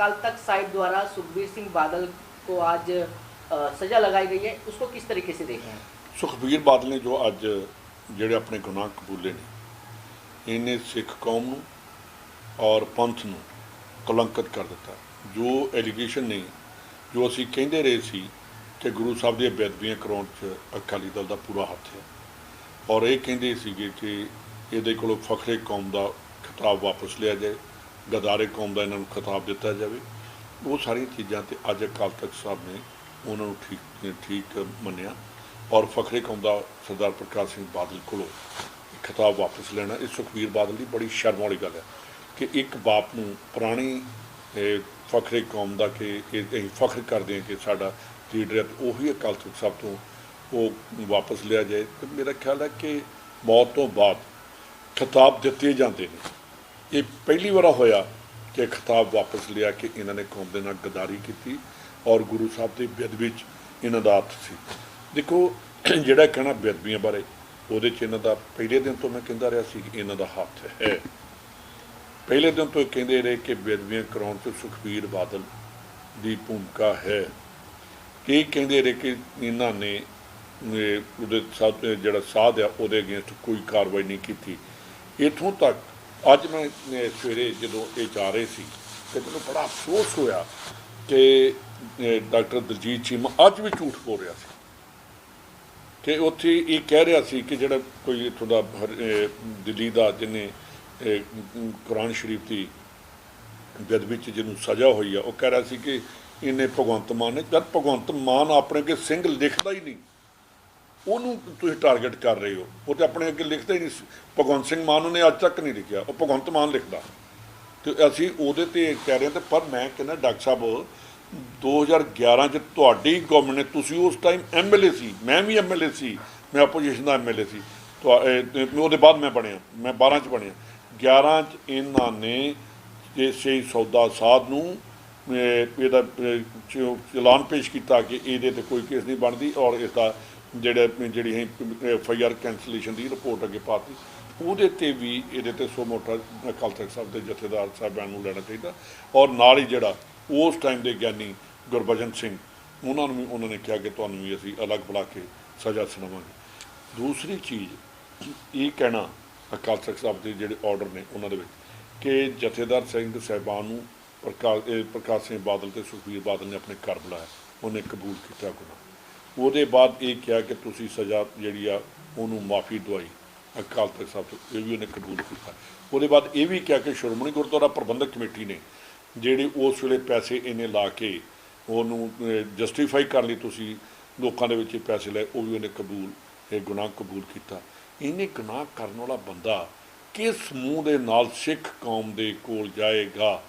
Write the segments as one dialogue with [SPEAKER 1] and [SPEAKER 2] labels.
[SPEAKER 1] अकाल तख्त साहिब द्वारा सुखबीर सिंह बादल को आज अ, सजा लगाई गई है उसको किस तरीके से देख रहे हैं
[SPEAKER 2] ਸੁਖਬੀਰ ਬਾਦਲ ਨੇ ਜੋ ਅੱਜ ਜਿਹੜੇ ਆਪਣੇ ਗੁਨਾਹ ਕਬੂਲੇ ਨੇ ਇਹਨੇ ਸਿੱਖ ਕੌਮ ਨੂੰ ਔਰ ਪੰਥ ਨੂੰ ਕਲੰਕਿਤ ਕਰ ਦਿੱਤਾ ਜੋ ਐਲੀਗੇਸ਼ਨ ਨੇ ਜੋ ਅਸੀਂ ਕਹਿੰਦੇ ਰਹੇ ਸੀ ਕਿ ਗੁਰੂ ਸਾਹਿਬ ਦੀਆਂ ਬੇਅਦਬੀਆਂ ਕਰਾਉਣ 'ਚ ਅਕਾਲੀ ਦਲ ਦਾ ਪੂਰਾ ਹੱਥ ਹੈ ਔਰ ਇਹ ਕਹਿੰਦੇ ਸੀਗੇ ਕਿ ਇਹਦੇ ਕੋਲੋਂ ਫਖਰੇ ਕੌਮ ਦਾ ਖਿਤਾਬ ਵਾਪਸ ਲਿਆ ਜਾਏ ਗਦਾਰੇ ਕੌਮ ਦਾ ਇਹਨਾਂ ਨੂੰ ਖਿਤਾਬ ਦਿੱਤਾ ਜਾਵੇ। ਉਹ ਸਾਰੀਆਂ ਚੀਜ਼ਾਂ ਤੇ ਅੱਜ ਅਕਾਲ ਤਖਤ ਸਾਹਿਬ ਨੇ ਉਹਨਾਂ ਨੂੰ ਠੀਕ ਠੀਕ ਮੰਨਿਆ ਔਰ ਫਖਰੇ ਕੌਮ ਦਾ ਸਰਦਾਰ ਪ੍ਰਕਾਸ਼ ਸਿੰਘ ਬਾਦਲ ਕੋਲੋਂ ਖਿਤਾਬ ਵਾਪਸ ਲੈਣਾ। ਇਹ ਸੁਖਬੀਰ ਬਾਦਲ ਦੀ ਬੜੀ ਸ਼ਰਮ ਵਾਲੀ ਗੱਲ ਹੈ ਕਿ ਇੱਕ ਬਾਪ ਨੂੰ ਪੁਰਾਣੀ ਫਖਰੇ ਕੌਮ ਦਾ ਕਿ ਇਹ ਅਸੀਂ ਫਖਰ ਕਰਦੇ ਹਾਂ ਕਿ ਸਾਡਾ ਲੀਡਰ ਹੈ ਉਹੀ ਅਕਾਲ ਤਖਤ ਸਾਹਿਬ ਤੋਂ ਉਹ ਵਾਪਸ ਲਿਆ ਜਾਏ। ਤੇ ਮੇਰਾ ਖਿਆਲ ਹੈ ਕਿ ਮੌਤ ਤੋਂ ਬਾਅਦ ਖਿਤਾਬ ਦਿੱਤੇ ਜਾਂਦੇ ਨੇ। ਇਹ ਪਹਿਲੀ ਵਾਰ ਹੋਇਆ ਕਿ ਖਿਤਾਬ ਵਾਪਸ ਲਿਆ ਕਿ ਇਹਨਾਂ ਨੇ ਕੌਮ ਦੇ ਨਾਲ ਗਦਾਰੀ ਕੀਤੀ ਔਰ ਗੁਰੂ ਸਾਹਿਬ ਦੀ ਬੇਅਦਬੀ 'ਚ ਇਹਨਾਂ ਦਾ ਹੱਥ ਸੀ। ਦੇਖੋ, ਜਿਹੜਾ ਕਹਿਣਾ ਬੇਅਦਬੀਆਂ ਬਾਰੇ, ਉਹਦੇ 'ਚ ਇਹਨਾਂ ਦਾ ਪਹਿਲੇ ਦਿਨ ਤੋਂ ਮੈਂ ਕਹਿੰਦਾ ਰਿਹਾ ਸੀ ਕਿ ਇਹਨਾਂ ਦਾ ਹੱਥ ਹੈ। ਪਹਿਲੇ ਦਿਨ ਤੋਂ ਇਹ ਕਹਿੰਦੇ ਰਹੇ ਕਿ ਬੇਅਦਬੀਆਂ ਕਰਾਉਣ 'ਤੇ ਸੁਖਬੀਰ ਬਾਦਲ ਦੀ ਭੂਮਿਕਾ ਹੈ। ਇਹ ਕਹਿੰਦੇ ਰਹੇ ਕਿ ਇਹਨਾਂ ਨੇ ਉਹਦੇ ਸਾਥ, ਜਿਹੜਾ ਸਾਧ ਆ, ਉਹਦੇ ਅਗੇਂਸਟ ਕੋਈ ਕਾਰਵਾਈ ਨਹੀਂ ਕੀਤੀ। ਇਥੋਂ ਤੱਕ ਅੱਜ ਮੈਂ ਸਵੇਰੇ ਜਦੋਂ ਇਹ ਜਾ ਰਹੇ ਸੀ ਤੇ ਮੈਨੂੰ ਬੜਾ ਅਫਸੋਸ ਹੋਇਆ ਕਿ ਡਾਕਟਰ ਦਲਜੀਤ ਚੀਮਾ ਅੱਜ ਵੀ ਝੂਠ ਬੋਲ ਰਿਹਾ ਸੀ। ਕਿ ਉੱਥੇ ਇਹ ਕਹਿ ਰਿਹਾ ਸੀ ਕਿ ਜਿਹੜਾ ਕੋਈ ਇੱਥੋਂ ਦਾ ਹਰ- ਦਿੱਲੀ ਦਾ ਜਿਹਨੇ ਕੁਰਾਨ ਸ਼ਰੀਫ ਦੀ ਬੇਅਦਬੀ ਚ ਜਿਹਨੂੰ ਸਜ਼ਾ ਹੋਈ ਆ, ਉਹ ਕਹਿ ਰਿਹਾ ਸੀ ਕਿ ਇਹਨੇ ਭਗਵੰਤ ਮਾਨ ਨੇ, ਜਦ ਭਗਵੰਤ ਮਾਨ ਆਪਣੇ ਅੱਗੇ ਸਿੰਘ ਲਿਖਦਾ ਹੀ ਨਹੀਂ ਉਹਨੂੰ ਤੁਸੀਂ ਟਾਰਗੇਟ ਕਰ ਰਹੇ ਹੋ। ਉਹ ਤੇ ਆਪਣੇ ਅੱਗੇ ਲਿਖਦਾ ਹੀ ਨਹੀਂ ਸੀ। ਭਗਵੰਤ ਸਿੰਘ ਮਾਨ ਉਹਨੇ ਅੱਜ ਤੱਕ ਨਹੀਂ ਲਿਖਿਆ। ਉਹ ਭਗਵੰਤ ਮਾਨ ਲਿਖਦਾ। ਤੇ ਅਸੀਂ ਉਹਦੇ ਤੇ ਕਹਿ ਰਹੇ ਹਾਂ ਤੇ ਪਰ ਮੈਂ ਕਹਿੰਦਾ ਡਾਕਟਰ ਸਾਹਿਬ 2011 ਚ ਤੁਹਾਡੀ ਗਵਰਨਮੈਂਟ ਨੇ, ਤੁਸੀਂ ਉਸ ਟਾਈਮ ਐਮਐਲਏ ਸੀ। ਮੈਂ ਵੀ ਐਮਐਲਏ ਸੀ। ਮੈਂ ਆਪੋਜੀਸ਼ਨ ਦਾ ਐਮਐਲਏ ਸੀ। ਤੁਹਾ- ਇਹ- ਤੇ ਉਹਦੇ ਬਾਅਦ ਮੈਂ ਬਣਿਆ। ਮੈਂ 12 ਚ ਬਣਿਆ। 11 ਚ ਇਹਨਾਂ ਨੇ ਇਹ ਸਹੀ ਸੌਦਾ ਸਾਧ ਨੂੰ ਇਹਦਾ ਚਲਾਨ ਪੇਸ਼ ਕੀਤਾ ਕਿ ਇਹਦੇ ਤੇ ਕੋਈ ਕੇਸ ਨਹੀਂ ਬਣਦੀ ਔਰ ਇਸ ਦਾ ਜਿਹੜਾ ਜਿਹੜੀ ਹੈ ਐਫ ਆਈ ਆਰ ਕੈਂਸਲੇਸ਼ਨ ਦੀ ਰਿਪੋਰਟ ਅੱਗੇ ਪਾਤੀ, ਉਹਦੇ ਤੇ ਵੀ ਇਹਦੇ ਤੇ ਸੋ ਮੋਟਾ ਅਕਾਲ ਤਖਤ ਸਾਹਿਬ ਦੇ ਜਥੇਦਾਰ ਸਾਹਿਬਾਨ ਨੂੰ ਲੈਣਾ ਚਾਹੀਦਾ। ਔਰ ਨਾਲ ਹੀ ਜਿਹੜਾ ਉਸ ਟਾਈਮ ਦੇ ਗਿਆਨੀ ਗੁਰਬਚਨ ਸਿੰਘ, ਉਹਨਾਂ ਨੂੰ ਵੀ, ਉਹਨਾਂ ਨੇ ਕਿਹਾ ਕਿ ਤੁਹਾਨੂੰ ਵੀ ਅਸੀਂ ਅਲੱਗ ਬੁਲਾ ਕੇ ਸਜ਼ਾ ਸੁਣਾਵਾਂਗੇ। ਦੂਸਰੀ ਚੀਜ਼, ਇਹ ਕਹਿਣਾ ਅਕਾਲ ਤਖਤ ਸਾਹਿਬ ਦੇ ਜਿਹੜੇ ਆਰਡਰ ਨੇ ਉਹਨਾਂ ਦੇ ਵਿੱਚ ਕਿ ਜਥੇਦਾਰ ਸਿੰਘ ਸਾਹਿਬਾਨ ਨੂੰ ਪ੍ਰਕਾਸ਼ ਪ੍ਰਕਾਸ਼ ਸਿੰਘ ਬਾਦਲ ਤੇ ਸੁਖਬੀਰ ਬਾਦਲ ਨੇ ਆਪਣੇ ਘਰ ਬੁਲਾਇਆ। ਉਹਨੇ ਕਬੂਲ ਕੀਤਾ ਗੁਨਾਹ। ਉਹਦੇ ਬਾਅਦ ਇਹ ਕਿਹਾ ਕਿ ਤੁਸੀਂ ਸਜ਼ਾ ਜਿਹੜੀ ਆ ਉਹਨੂੰ ਮਾਫੀ ਦਵਾਈ। ਅਕਾਲ ਤਖਤ ਸਾਹਿਬ ਤੋਂ ਇਹ ਵੀ ਉਹਨੇ ਕਬੂਲ ਕੀਤਾ। ਉਹਦੇ ਬਾਅਦ ਇਹ ਵੀ ਕਿਹਾ ਕਿ ਸ਼੍ਰੋਮਣੀ ਗੁਰਦੁਆਰਾ ਪ੍ਰਬੰਧਕ ਕਮੇਟੀ ਨੇ ਜਿਹੜੇ ਉਸ ਵੇਲੇ ਪੈਸੇ ਇਹਨੇ ਲਾ ਕੇ ਉਹਨੂੰ ਜਸਟੀਫਾਈ ਕਰਨ ਲਈ ਤੁਸੀਂ, ਲੋਕਾਂ ਦੇ ਵਿੱਚ ਪੈਸੇ ਲਏ, ਉਹ ਵੀ ਉਹਨੇ ਕਬੂਲ, ਇਹ ਗੁਨਾਹ ਕਬੂਲ ਕੀਤਾ। ਇਹਨੇ ਗੁਨਾਹ ਕਰਨ ਵਾਲਾ ਬੰਦਾ ਕਿਸ ਮੂੰਹ ਦੇ ਨਾਲ ਸਿੱਖ ਕੌਮ ਦੇ ਕੋਲ ਜਾਏਗਾ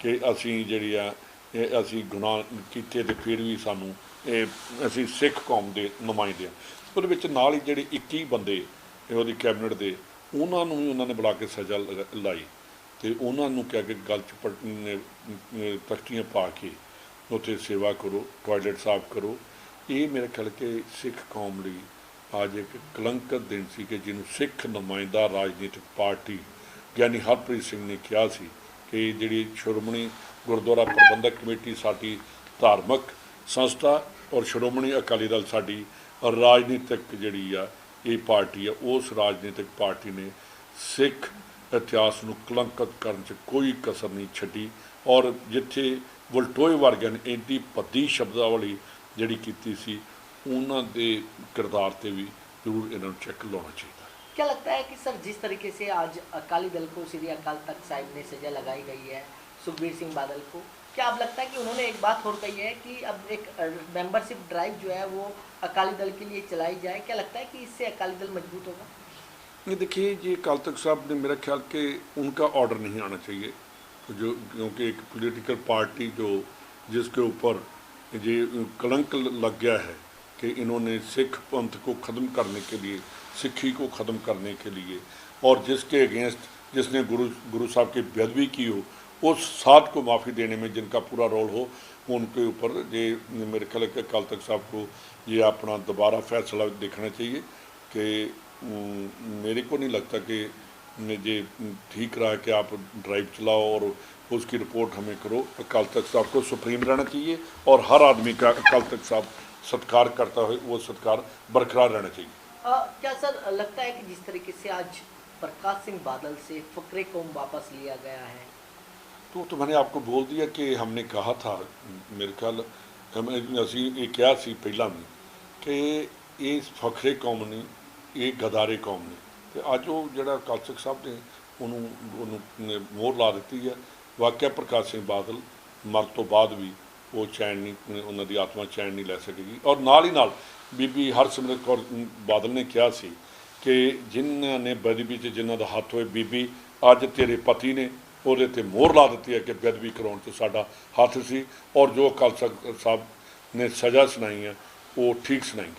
[SPEAKER 2] ਕਿ ਅਸੀਂ ਜਿਹੜੀ ਆ ਅਸੀਂ ਗੁਨਾਹ ਕੀਤੇ ਤੇ ਫਿਰ ਵੀ ਸਾਨੂੰ ਇਹ ਅਸੀਂ ਸਿੱਖ ਕੌਮ ਦੇ ਨੁਮਾਇੰਦੇ ਆ। ਉਹਦੇ ਵਿੱਚ ਨਾਲ ਹੀ ਜਿਹੜੇ 21 ਬੰਦੇ ਉਹਦੀ ਕੈਬਨਿਟ ਦੇ, ਉਹਨਾਂ ਨੂੰ ਵੀ ਉਹਨਾਂ ਨੇ ਬੁਲਾ ਕੇ ਸਜ਼ਾ ਲਗਾ- ਲਾਈ ਤੇ ਉਹਨਾਂ ਨੂੰ ਕਿਹਾ ਕਿ ਗੱਲ ਚ ਪਟ- ਤਖਤੀਆਂ ਪਾ ਕੇ ਉੱਥੇ ਸੇਵਾ ਕਰੋ ਟਾਇਲਟ ਸਾਫ਼ ਕਰੋ। ਇਹ ਮੇਰੇ ਖਿਆਲ ਕਿ ਸਿੱਖ ਕੌਮ ਲਈ ਅੱਜ ਇੱਕ ਕਲੰਕਤ ਦਿਨ ਸੀ ਕਿ ਜਿਹਨੂੰ ਸਿੱਖ ਨੁਮਾਇੰਦਾ ਰਾਜਨੀਤਿਕ ਪਾਰਟੀ ਗਿਆਨੀ ਹਰਪ੍ਰੀਤ ਸਿੰਘ ਨੇ ਕਿਹਾ ਸੀ ਕਿ ਜਿਹੜੀ ਸ਼੍ਰੋਮਣੀ ਗੁਰਦੁਆਰਾ ਪ੍ਰਬੰਧਕ ਕਮੇਟੀ ਸਾਡੀ ਧਾਰਮਿਕ ਸੰਸਥਾ ਔਰ ਸ਼੍ਰੋਮਣੀ ਅਕਾਲੀ ਦਲ ਸਾਡੀ ਰਾਜਨੀਤਿਕ ਜਿਹੜੀ ਆ ਇਹ ਪਾਰਟੀ ਆ ਉਸ ਰਾਜਨੀਤਿਕ ਪਾਰਟੀ ਨੇ ਸਿੱਖ ਇਤਿਹਾਸ ਨੂੰ ਕਲੰਕਿਤ ਕਰਨ 'ਚ ਕੋਈ ਕਸਰ ਨਹੀਂ ਛੱਡੀ ਔਰ ਜਿੱਥੇ ਵਲਟੋਏ ਵਰਗਿਆਂ ਨੇ ਇੰਨੀ ਭੱਦੀ ਸ਼ਬਦਾਵਲੀ ਜਿਹੜੀ ਕੀਤੀ ਸੀ ਉਹਨਾਂ ਦੇ ਕਿਰਦਾਰ ਤੇ ਵੀ ਜ਼ਰੂਰ ਇਹਨਾਂ ਨੂੰ ਚੈੱਕ ਲਾਉਣਾ ਚਾਹੀਦਾ
[SPEAKER 1] क्या लगता है कि सर जिस तरीके से आज अकाली दल को श्री अकाल तख्त साहिब ने सजा लगाई गई है सुखबीर सिंह बादल को। क्या अब लगता है कि उन्होंने एक बात और कही है कि अब एक मेंबरशिप ड्राइव जो है वो अकाली दल के लिए चलाई जाए? क्या लगता है कि इससे अकाली दल मज़बूत होगा?
[SPEAKER 2] नहीं, देखिए, ये तख्त साहब ने मेरा ख्याल कि उनका ऑर्डर नहीं आना चाहिए। जो, क्योंकि एक पॉलिटिकल पार्टी जो, जिसके ऊपर ये कलंक लग गया है कि इन्होंने सिख पंथ को ख़त्म करने के लिए, सिखी को ख़त्म करने के लिए, और जिसके अगेंस्ट जिसने गुरु गुरु साहब की बेदबी की हो उस साथ को माफ़ी देने में जिनका पूरा रोल हो उनके ऊपर ये मेरे ख्याल है कि अकाल तख्त साहब को ये अपना दोबारा फैसला देखना चाहिए कि मेरे को नहीं लगता कि ये ठीक रहा कि आप ड्राइव चलाओ और उसकी रिपोर्ट हमें करो। अकाल तख्त साहब को सुप्रीम रहना चाहिए और हर आदमी का अकाल तख्त साहब सत्कार करता है वो सत्कार बरकरार रहना चाहिए।
[SPEAKER 1] अ, क्या सर लगता है कि जिस तरीके से आज प्रकाश सिंह बादल से फकरे कौम वापस लिया गया है
[SPEAKER 2] तो तो मैंने आपको बोल दिया कि हमने कहा था ਮੇਰੇ ਖਿਆਲ ਹਮ ਅਸੀਂ ਇਹ ਕਿਹਾ ਸੀ ਪਹਿਲਾਂ ਵੀ ਕਿ ਇਹ ਫਖਰੇ ਕੌਮ ਨਹੀਂ ਇਹ ਗਦਾਰੇ ਕੌਮ ਨੇ ਤੇ ਅੱਜ ਉਹ ਜਿਹੜਾ ਕਾਲਸਕ ਸਾਹਿਬ ਨੇ ਉਹਨੂੰ ਉਹਨੂੰ ਨੇ ਮੋਹਰ ਲਾ ਦਿੱਤੀ ਹੈ ਵਾਕਿਆ ਪ੍ਰਕਾਸ਼ ਸਿੰਘ ਬਾਦਲ ਮਰ ਤੋਂ ਬਾਅਦ ਵੀ ਉਹ ਚੈਨ ਨਹੀਂ ਉਹਨਾਂ ਦੀ ਆਤਮਾ ਚੈਨ ਨਹੀਂ ਲੈ ਸਕੇਗੀ ਔਰ ਨਾਲ ਹੀ ਨਾਲ ਬੀਬੀ ਹਰਸਿਮਰਤ ਕੌਰ ਬਾਦਲ ਨੇ ਕਿਹਾ ਸੀ ਕਿ ਜਿਨ੍ਹਾਂ ਨੇ ਬੇਅਦਬੀ 'ਚ ਜਿਨ੍ਹਾਂ ਦਾ ਹੱਥ ਹੋਏ ਬੀਬੀ ਅੱਜ ਤੇਰੇ ਪਤੀ ਨੇ ਉਹਦੇ ਤੇ ਮੋਹਰ ਲਾ ਦਿੱਤੀ ਹੈ ਕਿ ਬੇਅਦਬੀ ਕਰਾਉਣ 'ਚ ਸਾਡਾ ਹੱਥ ਸੀ ਔਰ ਜੋ ਅਕਾਲ ਸਾਹਿਬ ਨੇ ਸਜ਼ਾ ਸੁਣਾਈ ਹੈ, ਉਹ ਠੀਕ ਸੁਣਾਈ